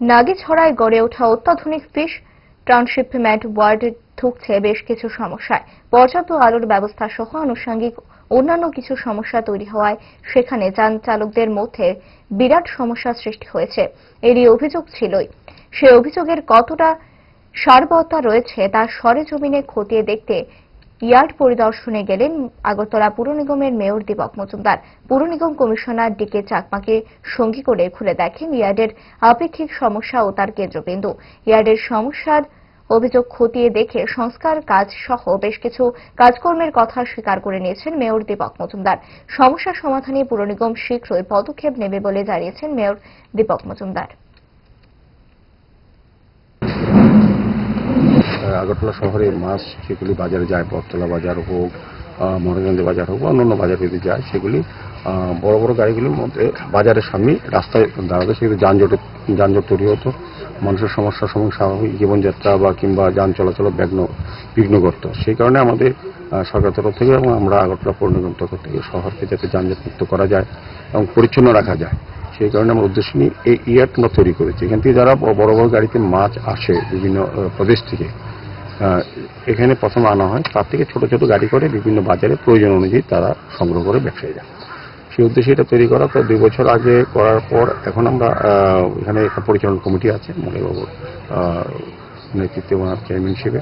নাগিছড়ায় গড়ে ওঠা অত্যাধুনিক ফিশ, ট্রান্সশিপমেন্ট ওয়ার্ড ঠুকছে বেশ কিছু সমস্যায়। পর্যাপ্ত আলোর ব্যবস্থা সহ আনুষঙ্গিক অন্যান্য কিছু সমস্যা তৈরি হওয়ায় সেখানে যান চালকদের মধ্যে বিরাট সমস্যা সৃষ্টি হয়েছে। এরই অভিযোগ ছিলই। সে অভিযোগের কতটা সারবত্তা রয়েছে তা সরেজমিনে খতিয়ে দেখতে ইয়ার্ড পরিদর্শনে গেলেন আগরতলা পুর নিগমের মেয়র দীপক মজুমদার। পুর নিগম কমিশনার ডিকে চাকমাকে সঙ্গী করে খুলে দেখেন ইয়ার্ডের আপেক্ষিক সমস্যা ও তার কেন্দ্রবিন্দু। ইয়ার্ডের সমস্যার অভিযোগ খতিয়ে দেখে সংস্কার কাজ সহ বেশ কিছু কাজকর্মের কথা স্বীকার করে নিয়েছেন মেয়র দীপক মজুমদার। সমস্যা সমাধানে পুর নিগম শীঘ্রই পদক্ষেপ নেবে বলে জানিয়েছেন মেয়র দীপক মজুমদার। আগরতলা শহরে মাছ যেগুলি বাজারে যায়, বটতলা বাজার হোক মহারাজগঞ্জ বাজার হোক বা অন্যান্য বাজার যদি যায়, সেগুলি বড় বড় গাড়িগুলির মধ্যে বাজারের সামনে রাস্তায় দাঁড়াতে। সেগুলি যানজটের যানজট তৈরি হতো। মানুষের সমস্যার সময় স্বাভাবিক জীবনযাত্রা বা কিংবা যান চলাচল বিঘ্ন বিঘ্ন করত। সেই কারণে আমাদের সরকার তরফ থেকে এবং আমরা আগরতলা পৌর নিগম তরফ থেকে শহরকে যাতে যানজট মুক্ত করা যায় এবং পরিচ্ছন্ন রাখা যায়, সেই কারণে আমরা উদ্দেশ্য নিয়ে এই ইয়ার্ড তৈরি করেছি। এখান থেকে যারা বড় বড় গাড়িতে মাছ আসে বিভিন্ন প্রদেশ থেকে এখানে প্রথম আনা হয়। তার থেকে ছোট ছোট গাড়ি করে বিভিন্ন বাজারে প্রয়োজন অনুযায়ী তারা সংগ্রহ করে ব্যবসায়ী যায় সেই উদ্দেশ্যে এটা তৈরি করা তো দুই বছর আগে করার পর এখন আমরা এখানে একটা পরিচালনা কমিটি আছে মনিবাবুর নেতৃত্বে ওনার চেয়ারম্যানশিপে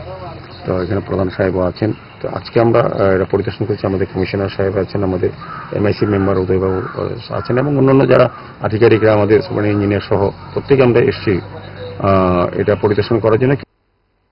তো এখানে প্রধান সাহেবও আছেন। তো আজকে আমরা এটা পরিদর্শন করছি। আমাদের কমিশনার সাহেব আছেন, আমাদের এমআইসি মেম্বার উদয়বাবু আছেন এবং অন্যান্য যারা আধিকারিকরা, আমাদের সুপার ইঞ্জিনিয়ার সহ প্রত্যেকে আমরা এসেছি এটা পরিদর্শন করার জন্য।